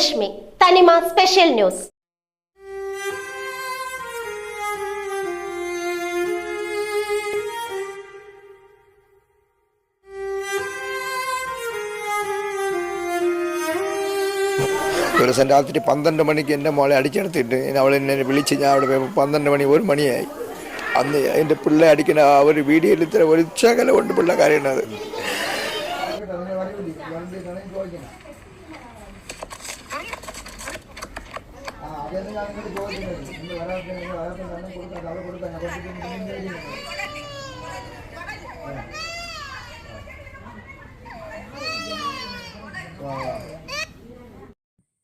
രശ്മി തനിമ special news ഒരു ദിവസം രാത്രി പന്ത്രണ്ട് മണിക്ക് എന്റെ മോളെ അടിച്ചെടുത്തിട്ട് അവൾ എന്നെ വിളിച്ച് ഞാൻ അവിടെ പന്ത്രണ്ട് മണി ഒരു മണിയായി. അന്ന് എന്റെ പിള്ളെ അടിക്കുന്ന ആ ഒരു വീഡിയോയിൽ ഇത്ര ഒരു ശകലം കൊണ്ട് പിള്ള കരയണത്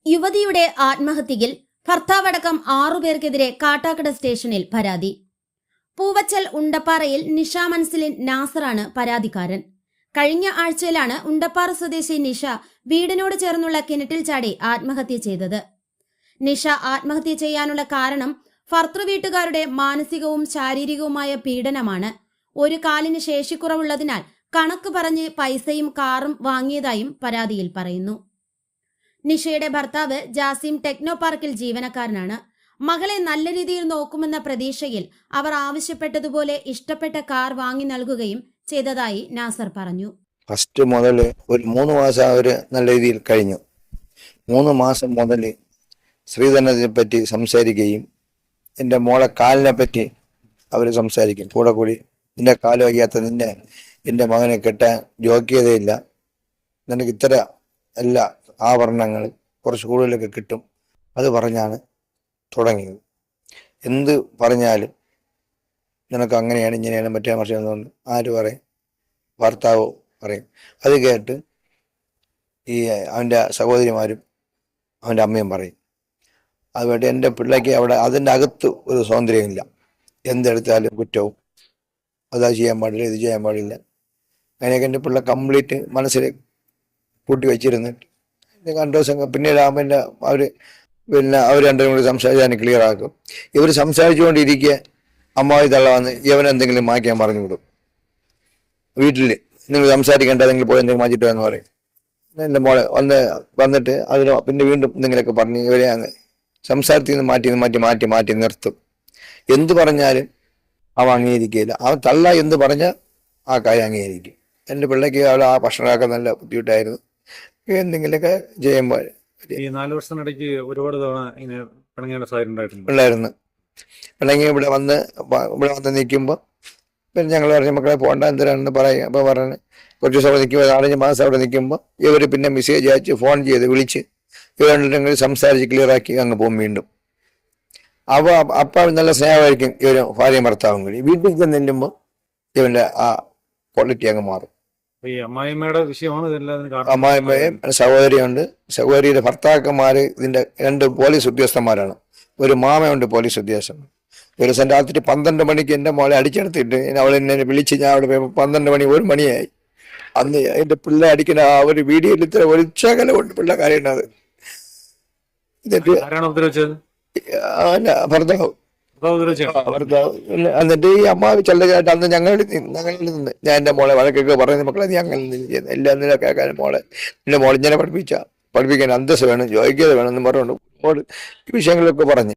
യുവതിയുടെ ആത്മഹത്യയിൽ ഭർത്താവടക്കം ആറുപേർക്കെതിരെ കാട്ടാക്കട സ്റ്റേഷനിൽ പരാതി. പൂവച്ചൽ ഉണ്ടപ്പാറയിൽ നിഷ മൻസിലിൻ നാസറാണ് പരാതിക്കാരൻ. കഴിഞ്ഞ ആഴ്ചയിലാണ് ഉണ്ടപ്പാറ സ്വദേശി നിഷ വീടിനോട് ചേർന്നുള്ള കിണറ്റിൽ ചാടി ആത്മഹത്യ ചെയ്തത്. നിഷ ആത്മഹത്യ ചെയ്യാനുള്ള കാരണം ഭർത്തൃവീട്ടുകാരുടെ മാനസികവും ശാരീരികവുമായ പീഡനമാണ്. ഒരു കാലിന് ശേഷിക്കുറവുള്ളതിനാൽ കണക്ക് പറഞ്ഞ് പൈസയും കാറും വാങ്ങിയതായും പരാതിയിൽ പറയുന്നു. നിഷയുടെ ഭർത്താവ് ജാസിം ടെക്നോ പാർക്കിൽ ജീവനക്കാരനാണ്. മകളെ നല്ല രീതിയിൽ നോക്കുമെന്ന പ്രതീക്ഷയിൽ അവർ ആവശ്യപ്പെട്ടതുപോലെ ഇഷ്ടപ്പെട്ട കാർ വാങ്ങി നൽകുകയും ചെയ്തതായി നാസർ പറഞ്ഞു. ഫസ്റ്റ് മുതൽ ഒരു മൂന്ന് മാസം അവർ നല്ല രീതിയിൽ കഴിഞ്ഞു. മൂന്ന് മാസം മുതൽ ശ്രീധരനെ പറ്റി സംസാരിക്കുകയും എന്റെ മോളെ കാലിനെ പറ്റി അവർ സംസാരിക്കും. കൂടെ കൂടി നിന്റെ കാൽ നിന്നെ എന്റെ മകനെ കെട്ടാൻ യോഗ്യതയില്ല. നിനക്ക് ഇത്ര എല്ലാ ആഭരണങ്ങൾ കുറച്ച് കൂടുതലൊക്കെ കിട്ടും. അത് പറഞ്ഞാണ് തുടങ്ങിയത്. എന്ത് പറഞ്ഞാലും നിനക്ക് അങ്ങനെയാണ് ഇങ്ങനെയാണ് മറ്റേ മറിച്ചെന്ന് ആര് പറയും? ഭർത്താവ് പറയും. അത് കേട്ട് ഈ അവന്റെ സഹോദരിമാരും അവന്റെ അമ്മയും പറയും. അതുകൊണ്ട് എന്റെ പിള്ളേക്ക് അവിടെ അതിന്റെ അകത്ത് ഒരു സ്വാതന്ത്ര്യമില്ല. എന്തെടുത്താലും കുറ്റവും. അതാ ചെയ്യാൻ പാടില്ല ഇത് ചെയ്യാൻ പാടില്ല. അങ്ങനെയൊക്കെ എന്റെ പിള്ള കംപ്ലീറ്റ് മനസ്സിൽ കൂട്ടി വെച്ചിരുന്നിട്ട്. രണ്ടു ദിവസം പിന്നീട് ആകുമ്പോൾ അവർ പിന്നെ അവർ രണ്ടും കൂടി സംസാരിച്ച് ക്ലിയർ ആക്കും. ഇവർ സംസാരിച്ചുകൊണ്ടിരിക്കുക അമ്മാവി തള്ള വന്ന് ഇവനെന്തെങ്കിലും മാറ്റാൻ പറഞ്ഞു വിടും. വീട്ടിൽ നിങ്ങൾ സംസാരിക്കേണ്ട നിങ്ങൾ പോയി എന്തെങ്കിലും മാറ്റിട്ടോ എന്ന് പറയും. എന്റെ മോളെ ഒന്ന് വന്നിട്ട് അതിന് പിന്നെ വീണ്ടും എന്തെങ്കിലുമൊക്കെ പറഞ്ഞ് ഇവരെ അങ്ങ് സംസാരത്തിൽ നിന്ന് മാറ്റി മാറ്റി മാറ്റി മാറ്റി നിർത്തും. എന്തു പറഞ്ഞാലും അവ അംഗീകരിക്കുകയില്ല. അവൻ തള്ള എന്ത് പറഞ്ഞാൽ ആ കാര്യം അംഗീകരിക്കും. എന്റെ പിള്ളേക്ക് അവൾ ആ ഭക്ഷണമൊക്കെ നല്ല ബുദ്ധിമുട്ടായിരുന്നു. എന്തെങ്കിലുമൊക്കെ ചെയ്യുമ്പോൾ ഈ നാല് വർഷത്തിനിടയ്ക്ക് ഒരുപാട് തവണ ഇങ്ങനെ പിണങ്ങിയുടെ സാഹചര്യം പിള്ളേരുന്ന് അല്ലെങ്കിൽ ഇവിടെ വന്ന് ഇവിടെ വന്ന് നിൽക്കുമ്പോൾ പിന്നെ ഞങ്ങൾ പറഞ്ഞ മക്കളെ പോകണ്ട എന്തിനാണെന്ന് പറയും. അപ്പോൾ പറഞ്ഞ് കുറച്ച് ദിവസം അവിടെ നിൽക്കുമ്പോൾ നാലഞ്ച് മാസം അവിടെ നിൽക്കുമ്പോൾ ഇവർ പിന്നെ മെസ്സേജ് അയച്ച് ഫോൺ ചെയ്ത് വിളിച്ച് ഇവരുണ്ടെങ്കിൽ സംസാരിച്ച് ക്ലിയറാക്കി അങ്ങ് പോകും വീണ്ടും. അവ അപ്പ നല്ല സ്നേഹമായിരിക്കും ഇവർ ഭാര്യയും ഭർത്താവും കൂടി. വീട്ടിൽ ചെന്ന് നില്ലുമ്പോൾ ഇവന്റെ ആ ക്വാളിറ്റി അങ്ങ് മാറും. അമ്മായിമ്മയുടെ വിഷയമാണ് ഇതെല്ലാം അമ്മായിമ്മയും സഹോദരിയുണ്ട്. സഹോദരിയുടെ ഭർത്താക്കന്മാർ ഇതിന്റെ രണ്ട് പോലീസ് ഉദ്യോഗസ്ഥന്മാരാണ്. ഒരു മാമയുണ്ട് പോലീസ് ഉദ്യോഗസ്ഥൻ. ഒരു ദിവസം രാത്രി പന്ത്രണ്ട് മണിക്ക് എന്റെ മോളെ അടിച്ചെടുത്തിട്ട് അവൾ എന്നെ വിളിച്ച് ഞാൻ അവിടെ പോയപ്പോൾ പന്ത്രണ്ട് മണി ഒരു മണിയായി. അന്ന് എന്റെ പിള്ളേ അടിക്കുന്ന ആ ഒരു വീഡിയോയിൽ ഇത്ര ഒരു ശകലം കൊണ്ട് കാര്യം കരയുന്നത് എന്നിട്ട് ഭർത്താവ്. ഭർത്താവ് ഈ അമ്മാവ് ചെല്ലച്ചായിട്ട് അന്ന് ഞങ്ങളിൽ നിന്ന് ഞങ്ങളിൽ നിന്ന് ഞാൻ എന്റെ മോളെ വഴക്കൊക്കെ പറയുന്ന മക്കളെ നീ അങ്ങനെ നിന്ന് ചെയ്യുന്നത് എല്ലാം നിന്നെ കേൾക്കാൻ മോളെ എന്റെ മോളെ ഇങ്ങനെ പഠിപ്പിച്ച പഠിപ്പിക്കാൻ അന്തസ് വേണം യോഗ്യത വേണം എന്ന് പറഞ്ഞുകൊണ്ട് ഈ വിഷയങ്ങളൊക്കെ പറഞ്ഞു.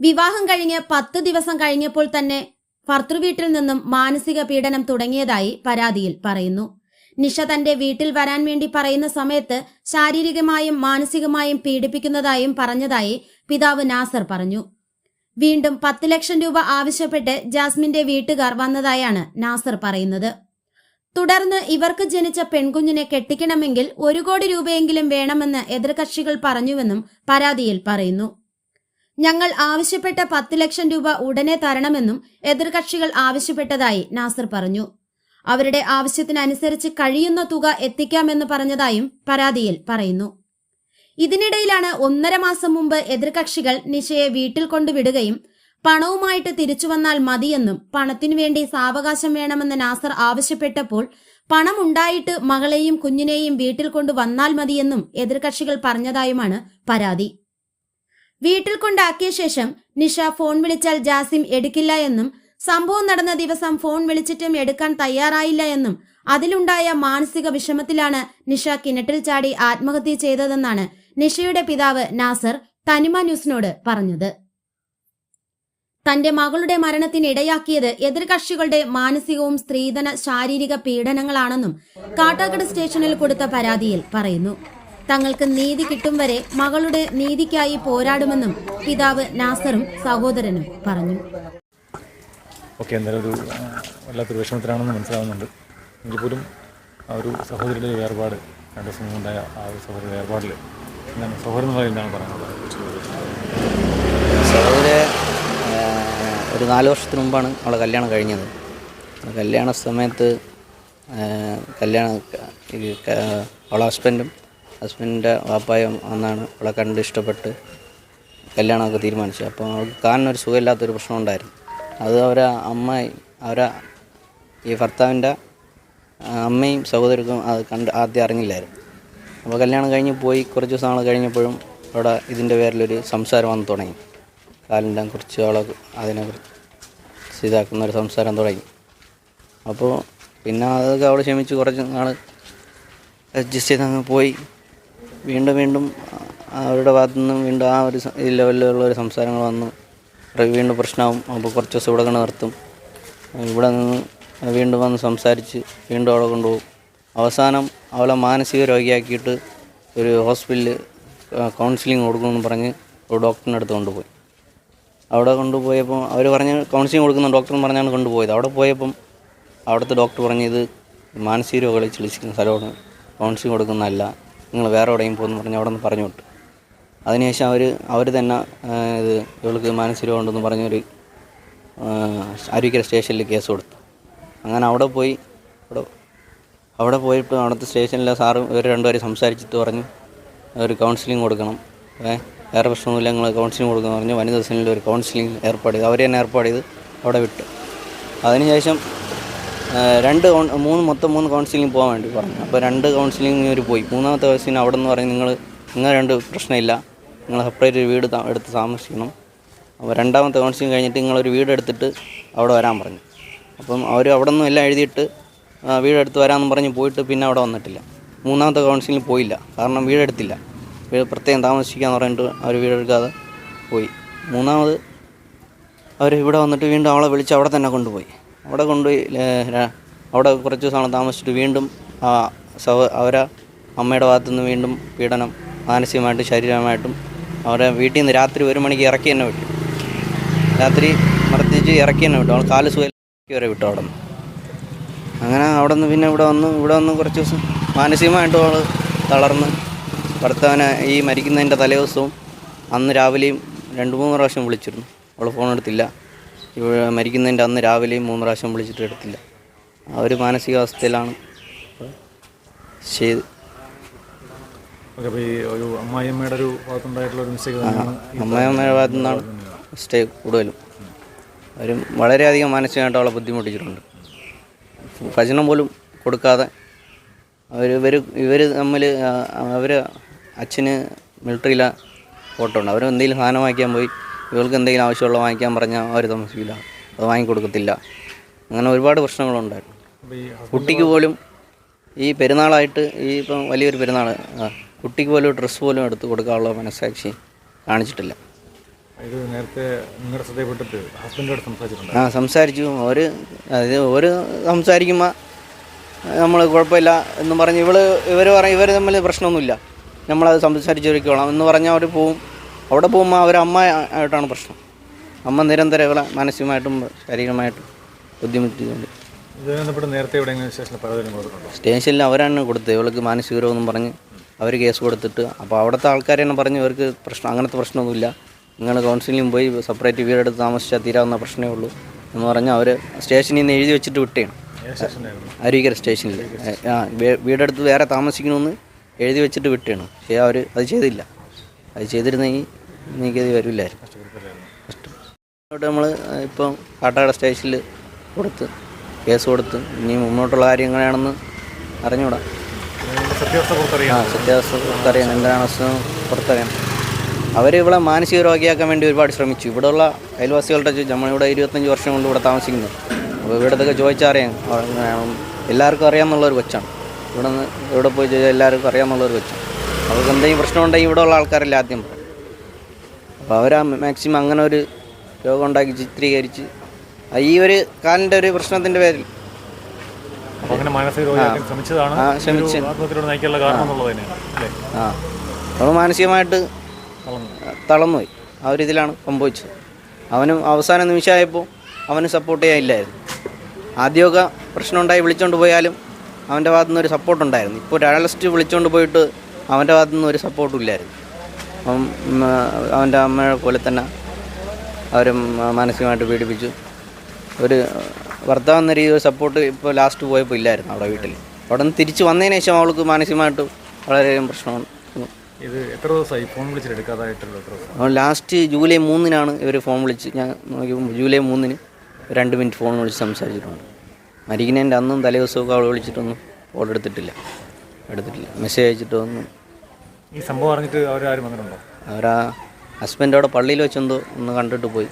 വിവാഹം കഴിഞ്ഞ് പത്ത് ദിവസം കഴിഞ്ഞപ്പോൾ തന്നെ ഭർത്തൃവീട്ടിൽ നിന്നും മാനസിക പീഡനം തുടങ്ങിയതായി പരാതിയിൽ പറയുന്നു. നിഷ തന്റെ വീട്ടിൽ വരാൻ വേണ്ടി പറയുന്ന സമയത്ത് ശാരീരികമായും മാനസികമായും പീഡിപ്പിക്കുന്നതായും പറഞ്ഞതായി പിതാവ് നാസർ പറഞ്ഞു. വീണ്ടും പത്ത് ലക്ഷം രൂപ ആവശ്യപ്പെട്ട് ജാസ്മിന്റെ വീട്ടുകാർ വന്നതായാണ് നാസർ പറയുന്നത്. തുടർന്ന് ഇവർക്ക് ജനിച്ച പെൺകുഞ്ഞിനെ കെട്ടിക്കണമെങ്കിൽ ഒരു കോടി രൂപയെങ്കിലും വേണമെന്ന് എതിർകക്ഷികൾ പറഞ്ഞുവെന്നും പരാതിയിൽ പറയുന്നു. ഞങ്ങൾ ആവശ്യപ്പെട്ട പത്ത് ലക്ഷം രൂപ ഉടനെ തരണമെന്നും എതിർകക്ഷികൾ ആവശ്യപ്പെട്ടതായി നാസർ പറഞ്ഞു. അവരുടെ ആവശ്യത്തിനനുസരിച്ച് കഴിയുന്ന തുക എത്തിക്കാമെന്ന് പറഞ്ഞതായും പരാതിയിൽ പറയുന്നു. ഇതിനിടയിലാണ് ഒന്നര മാസം മുമ്പ് എതിർകക്ഷികൾ നിഷയെ വീട്ടിൽ കൊണ്ടുവിടുകയും പണവുമായിട്ട് തിരിച്ചുവന്നാൽ മതിയെന്നും പണത്തിനു വേണ്ടി സാവകാശം വേണമെന്ന് നാസർ ആവശ്യപ്പെട്ടപ്പോൾ പണമുണ്ടായിട്ട് മകളെയും കുഞ്ഞിനെയും വീട്ടിൽ കൊണ്ടു വന്നാൽ മതിയെന്നും എതിർകക്ഷികൾ പറഞ്ഞതായുമാണ് പരാതി. വീട്ടിൽ കൊണ്ടാക്കിയ ശേഷം നിഷ ഫോൺ വിളിച്ചാൽ ജാസിം എടുക്കില്ല എന്നും സംഭവം നടന്ന ദിവസം ഫോൺ വിളിച്ചിട്ടും എടുക്കാൻ തയ്യാറായില്ല എന്നും അതിലുണ്ടായ മാനസിക വിഷമത്തിലാണ് നിഷ കിണറ്റിൽ ചാടി ആത്മഹത്യ ചെയ്തതെന്നാണ് നിഷയുടെ പിതാവ് നാസർ തനിമ ന്യൂസിനോട് പറഞ്ഞത്. തന്റെ മകളുടെ മരണത്തിന് ഇടയാക്കിയത് എതിർകക്ഷികളുടെ മാനസികവും സ്ത്രീധന ശാരീരിക പീഡനങ്ങളാണെന്നും കാട്ടാക്കട സ്റ്റേഷനിൽ കൊടുത്ത പരാതിയിൽ പറയുന്നു. തങ്ങൾക്ക് നീതി കിട്ടും വരെ മകളുടെ നീതിക്കായി പോരാടുമെന്നും പിതാവ് നാസറും സഹോദരനും പറഞ്ഞു. ഓക്കെ എന്തായാലും ഒരു വല്ലാത്തൊരു വിഷമത്തിലാണെന്ന് മനസ്സിലാവുന്നുണ്ട്. എങ്കിൽ പോലും ആ ഒരു സഹോദരിയുടെ വേർപാട് രണ്ട് ദിവസം മുമ്പുണ്ടായ ആ ഒരു സഹോദരിയുടെ വേർപാടിൽ എന്താണ് സഹോദരൻ എന്നുള്ള എന്താണ് പറയാനുള്ളത്? സഹോദര ഒരു നാല് വർഷത്തിന് മുമ്പാണ് അവളെ കല്യാണം കഴിഞ്ഞത്. കല്യാണ സമയത്ത് കല്യാണ അവളെ ഹസ്ബൻഡും ഹസ്ബൻഡിന്റെ വാപ്പായും അന്നാണ് അവളെ കണ്ട് ഇഷ്ടപ്പെട്ട് കല്യാണമൊക്കെ തീരുമാനിച്ചത്. അപ്പോൾ അവൾക്ക് കാണാനൊരു സുഖമില്ലാത്തൊരു പ്രശ്നം ഉണ്ടായിരുന്നു. അത് അവരെ അമ്മ അവരെ ഈ ഭർത്താവിന്റെ അമ്മയും സഹോദരക്കും അത് കണ്ട് ആദ്യം അറിഞ്ഞില്ലായിരുന്നു. അപ്പോൾ കല്യാണം കഴിഞ്ഞ് പോയി കുറച്ച് ദിവസം നാൾ കഴിഞ്ഞപ്പോഴും അവിടെ ഇതിന്റെ പേരിലൊരു സംസാരം വന്ന് തുടങ്ങി. കാലിന്റെ കുറിച്ച് അതിനെ അതിനെക്കുറിച്ച് ഇതാക്കുന്ന ഒരു സംസാരം തുടങ്ങി. അപ്പോൾ പിന്നെ അതൊക്കെ അവൾ ക്ഷമിച്ച് കുറച്ച് നാൾ അഡ്ജസ്റ്റ് ചെയ്ത് അങ്ങ് പോയി. വീണ്ടും വീണ്ടും അവരുടെ ഭാഗത്തു നിന്നും വീണ്ടും ആ ഒരു ലെവലിലുള്ള ഒരു സംസാരങ്ങൾ വന്നു. വീണ്ടും പ്രശ്നമാവും. അപ്പോൾ കുറച്ച് ദിവസം ഇവിടെ കൊണ്ട് നിർത്തും. ഇവിടെ നിന്ന് വീണ്ടും വന്ന് സംസാരിച്ച് വീണ്ടും അവിടെ കൊണ്ടുപോകും. അവസാനം അവളെ മാനസിക രോഗിയാക്കിയിട്ട് ഒരു ഹോസ്പിറ്റലിൽ കൗൺസിലിംഗ് കൊടുക്കുമെന്ന് പറഞ്ഞ് ഒരു ഡോക്ടറിന്റെ അടുത്ത് കൊണ്ടുപോയി. അവിടെ കൊണ്ടുപോയപ്പോൾ അവർ പറഞ്ഞ് കൗൺസിലിംഗ് കൊടുക്കുന്ന ഡോക്ടറും പറഞ്ഞാണ് കൊണ്ടുപോയത്. അവിടെ പോയപ്പം അവിടുത്തെ ഡോക്ടർ പറഞ്ഞത് മാനസിക രോഗികളെ ചികിത്സിക്കുന്ന സ്ഥലമാണ്. കൗൺസിലിംഗ് കൊടുക്കുന്നതല്ല. നിങ്ങൾ വേറെ എവിടെയും പോകുമെന്ന് പറഞ്ഞ് അവിടെ നിന്ന് പറഞ്ഞു വിട്ടു. അതിനുശേഷം അവർ അവർ തന്നെ ഇത് ഇവൾക്ക് മാനസിക ഉണ്ടെന്ന് പറഞ്ഞൊരു അരുവിക്കര സ്റ്റേഷനിൽ കേസ് കൊടുത്തു. അങ്ങനെ അവിടെ പോയി അവിടെ അവിടെ പോയിട്ട് അവിടുത്തെ സ്റ്റേഷനിലെ സാറും ഇവർ രണ്ടുപേരും സംസാരിച്ചിട്ട് പറഞ്ഞു ഒരു കൗൺസിലിംഗ് കൊടുക്കണം വേറെ പ്രശ്നമൊന്നുമില്ല ഞങ്ങൾ കൗൺസിലിംഗ് കൊടുക്കുന്നു പറഞ്ഞു. വനിതാ സെല്ലിൽ ഒരു കൗൺസിലിംഗ് ഏർപ്പാട് ചെയ്തു. അവർ തന്നെ ഏർപ്പാട് ചെയ്ത് അവിടെ വിട്ടു. അതിനുശേഷം രണ്ട് മൂന്ന് മൊത്തം മൂന്ന് കൗൺസിലിംഗ് പോകാൻ വേണ്ടി പറഞ്ഞു. അപ്പോൾ രണ്ട് കൗൺസിലിംഗ് ഇവർ പോയി. മൂന്നാമത്തെ കൗൺസിലിംഗ് അവിടെ നിന്ന് പറഞ്ഞ് നിങ്ങൾ നിങ്ങൾ രണ്ട് പ്രശ്നമില്ല നിങ്ങൾ സെപ്പറേറ്റ് ഒരു വീട് എടുത്ത് താമസിക്കണം. അപ്പോൾ രണ്ടാമത്തെ കൗൺസിലിംഗ് കഴിഞ്ഞിട്ട് നിങ്ങളൊരു വീട് എടുത്തിട്ട് അവിടെ വരാൻ പറഞ്ഞു. അപ്പം അവർ അവിടെ നിന്നും എല്ലാം എഴുതിയിട്ട് വീടെടുത്ത് വരാമെന്ന് പറഞ്ഞ് പോയിട്ട് പിന്നെ അവിടെ വന്നിട്ടില്ല. മൂന്നാമത്തെ കൗൺസിലിംഗ് പോയില്ല. കാരണം വീടെടുത്തില്ല. വീട് പ്രത്യേകം താമസിക്കാന്ന് പറഞ്ഞിട്ട് അവർ വീടെടുക്കാതെ പോയി. മൂന്നാമത് അവർ ഇവിടെ വന്നിട്ട് വീണ്ടും അവളെ വിളിച്ച് അവിടെ തന്നെ കൊണ്ടുപോയി. അവിടെ കൊണ്ടുപോയി അവിടെ കുറച്ച് ദിവസമാണ് താമസിച്ചിട്ട് വീണ്ടും സഹ അവരെ അമ്മയുടെ ഭാഗത്തുനിന്ന് വീണ്ടും പീഡനം മാനസികമായിട്ടും ശാരീരികമായിട്ടും അവരെ വീട്ടിൽ നിന്ന് രാത്രി ഒരു മണിക്ക് ഇറക്കി തന്നെ വിട്ടു. രാത്രി മർദ്ദിച്ച് ഇറക്കി തന്നെ വിട്ടു. അവൾ കാൽ സുഖം വരെ വിട്ടു അവിടെ നിന്ന് അങ്ങനെ അവിടെ നിന്ന് പിന്നെ ഇവിടെ വന്ന് ഇവിടെ വന്ന് കുറച്ച് ദിവസം മാനസികമായിട്ടും അവൾ തളർന്ന്. ഭർത്താവിനെ ഈ മരിക്കുന്നതിന്റെ തലേദിവസവും അന്ന് രാവിലെയും രണ്ട് മൂന്ന് പ്രാവശ്യം വിളിച്ചിരുന്നു. അവൾ ഫോൺ എടുത്തില്ല. ഇവിടെ മരിക്കുന്നതിന്റെ അന്ന് രാവിലെയും മൂന്ന് പ്രാവശ്യം വിളിച്ചിട്ട് എടുത്തില്ല. ആ ഒരു മാനസികാവസ്ഥയിലാണ് ചെയ്ത് ഓക്കെ അപ്പോൾ ഈ ഒരു അമ്മായിയമ്മയുടെ ഒരു ഭാഗത്തുണ്ടായിട്ടുള്ള ഒരു മിസ്റ്റേക്ക് തന്നെയാണ് ഈ അമ്മയമ്മയുടെ ഭാഗത്തു നിന്നാണ് സ്റ്റേ കൂടുതലും. അവരും വളരെയധികം മാനസികമായിട്ട് അവളെ ബുദ്ധിമുട്ടിച്ചിട്ടുണ്ട്. ഭജനം പോലും കൊടുക്കാതെ അവർ ഇവർ ഇവർ തമ്മിൽ അവർ അച്ഛന് മിലിറ്ററിയിലെ ഫോട്ടോ ഉണ്ട് അവർ എന്തെങ്കിലും സാധനം വാങ്ങിക്കാൻ പോയി ഇവർക്ക് എന്തെങ്കിലും ആവശ്യമുള്ള വാങ്ങിക്കാൻ പറഞ്ഞാൽ അവർ താമസിക്കില്ല. അത് വാങ്ങിക്കൊടുക്കത്തില്ല. അങ്ങനെ ഒരുപാട് പ്രശ്നങ്ങളുണ്ടായിരുന്നു. അപ്പോൾ ഈ കുട്ടിക്ക് പോലും ഈ പെരുന്നാളായിട്ട് ഈ ഇപ്പം വലിയൊരു പെരുന്നാൾ ആ, കുട്ടിക്ക് പോലും ഡ്രസ്സ് പോലും എടുത്ത് കൊടുക്കാനുള്ള മനസ്സാക്ഷി കാണിച്ചിട്ടില്ല. ഇത് നേരത്തെ നിങ്ങളുടെ ഹസ്ബൻഡോട് സംസാരിച്ചിട്ടുണ്ട്. ആ സംസാരിച്ചു. ഒരു അതായത് ഒരു സംസാരിക്കുമ്പോൾ നമ്മൾ കുഴപ്പമില്ല എന്ന് പറഞ്ഞ് ഇവൾ ഇവർ പറയും ഇവർ തമ്മിൽ പ്രശ്നമൊന്നുമില്ല. നമ്മളത് സംസാരിച്ചൊരുക്കോളാം എന്ന് പറഞ്ഞാൽ അവർ പോവും. അവിടെ പോകുമ്പോൾ അവർ അമ്മ ആയിട്ടാണ് പ്രശ്നം. അമ്മ നിരന്തരം ഇവളെ മാനസികമായിട്ടും ശാരീരികമായിട്ടും ബുദ്ധിമുട്ടിയിട്ടുണ്ട് നേരത്തെ സ്റ്റേഷനിൽ അവരാണ് കൊടുത്തത്. ഇവൾക്ക് മാനസിക രോഗമെന്നും പറഞ്ഞ് അവർ കേസ് കൊടുത്തിട്ട് അപ്പോൾ അവിടുത്തെ ആൾക്കാരെന്നെ പറഞ്ഞു ഇവർക്ക് പ്രശ്നം അങ്ങനത്തെ പ്രശ്നമൊന്നുമില്ല. നിങ്ങൾ കൗൺസിലിംഗ് പോയി സെപ്പറേറ്റ് വീടെടുത്ത് താമസിച്ചാൽ തീരാവുന്ന പ്രശ്നമേ ഉള്ളൂ എന്ന് പറഞ്ഞാൽ അവർ സ്റ്റേഷനിൽ നിന്ന് എഴുതി വെച്ചിട്ട് വിട്ടേണ്. അരുവിക്കര സ്റ്റേഷനിൽ. ആ വീടെടുത്ത് വേറെ താമസിക്കണമെന്ന് എഴുതി വെച്ചിട്ട് വിട്ടേണ്. പക്ഷേ അവർ അത് ചെയ്തില്ല. അത് ചെയ്തിരുന്നെങ്കിൽ എനിക്കത് വരില്ലായിരുന്നു. കഷ്ടം നമ്മൾ ഇപ്പം കാട്ടാട സ്റ്റേഷനിൽ കൊടുത്ത് കേസ് കൊടുത്ത് ഇനി മുന്നോട്ടുള്ള കാര്യം എങ്ങനെയാണെന്ന് പുറത്തറിയാം ആ സത്യാവസ്ഥ എന്താണ് അസുഖം പുറത്തറിയാൻ. അവർ ഇവിടെ മാനസിക രോഗിയാക്കാൻ വേണ്ടി ഒരുപാട് ശ്രമിച്ചു. ഇവിടെയുള്ള അയൽവാസികളുടെ നമ്മളിവിടെ ഇരുപത്തഞ്ച് വർഷം കൊണ്ട് ഇവിടെ താമസിക്കുന്നു. അപ്പോൾ ഇവിടത്തൊക്കെ ചോദിച്ചറിയാം. എല്ലാവർക്കും അറിയാമെന്നുള്ളൊരു കൊച്ചാണ്. ഇവിടെ നിന്ന് ഇവിടെ പോയി ചോദിച്ചാൽ എല്ലാവർക്കും അറിയാമെന്നുള്ളൊരു കൊച്ചാണ്. അവർക്ക് എന്തെങ്കിലും പ്രശ്നമുണ്ടെങ്കിൽ ഇവിടെ ഉള്ള ആൾക്കാരല്ല ആദ്യം പറയും. അപ്പോൾ അവരാ മാക്സിമം അങ്ങനെ ഒരു രോഗം ഉണ്ടാക്കി ചിത്രീകരിച്ച് ഈ ഒരു കാലിന്റെ ഒരു പ്രശ്നത്തിന്റെ പേരിൽ അപ്പോൾ അങ്ങനെ മാനസിക രോഗിയാക്കാൻ ശ്രമിച്ചതാണ്. ആ, ഈ ശ്രമിച്ചു. ഒരു നയിക്കാനുള്ള കാരണം എന്നുള്ളത് തന്നെയാണ് അല്ലേ? ആ. അവൾ മാനസികമായിട്ട് തളർന്നു. തളർന്നുപോയി. ആ ഒരു ഇതിലാണ് സംഭവിച്ചത്. അവനും അവസാന നിമിഷമായപ്പോൾ അവന് സപ്പോർട്ട് ചെയ്യാനില്ലായിരുന്നു. ആദ്യമൊക്കെ പ്രശ്നമുണ്ടായി വിളിച്ചുകൊണ്ട് പോയാലും അവന്റെ ഭാഗത്തു നിന്ന് ഒരു സപ്പോർട്ട് ഉണ്ടായിരുന്നു. ഇപ്പോൾ ഒരാളിസ്റ്റ് വിളിച്ചുകൊണ്ട് പോയിട്ട് അവന്റെ ഭാഗത്തു നിന്ന് ഒരു സപ്പോർട്ടും ഇല്ലായിരുന്നു. അവൻ ഉം, അവന്റെ അമ്മയെ പോലെ തന്നെ അവരും മാനസികമായിട്ട് പീഡിപ്പിച്ചു. ഒരു ഭർത്താവ് എന്ന രീതിയിൽ സപ്പോർട്ട് ഇപ്പോൾ ലാസ്റ്റ് പോയപ്പോൾ ഇല്ലായിരുന്നു അവിടെ വീട്ടിൽ അവിടെ നിന്ന് തിരിച്ച് വന്നതിന് ശേഷം അവൾക്ക് മാനസികമായിട്ട് വളരെയധികം പ്രശ്നമാണ്. ഇത് എത്ര ദിവസമായി ഫോൺ വിളിച്ചിട്ട് ലാസ്റ്റ് ജൂലൈ മൂന്നിനാണ് ഇവർ ഫോൺ വിളിച്ച് ഞാൻ നോക്കിയപ്പോൾ ജൂലൈ മൂന്നിന് രണ്ട് മിനിറ്റ് ഫോൺ വിളിച്ച് സംസാരിച്ചിട്ടുണ്ട്. മരിക്കുന്നതിന്റെ അന്നും തലേ ദിവസമൊക്കെ അവൾ വിളിച്ചിട്ടൊന്നും ഫോൺ എടുത്തിട്ടില്ല. എടുത്തിട്ടില്ല. മെസ്സേജ് അയച്ചിട്ടൊന്നും. ഈ സംഭവം അറിഞ്ഞിട്ട് അവരാരും വന്നിട്ടുണ്ടോ? അവരാ ഹസ്ബൻഡ് അവിടെ പള്ളിയിൽ വെച്ചെന്തോ ഒന്ന് കണ്ടിട്ട് പോയി.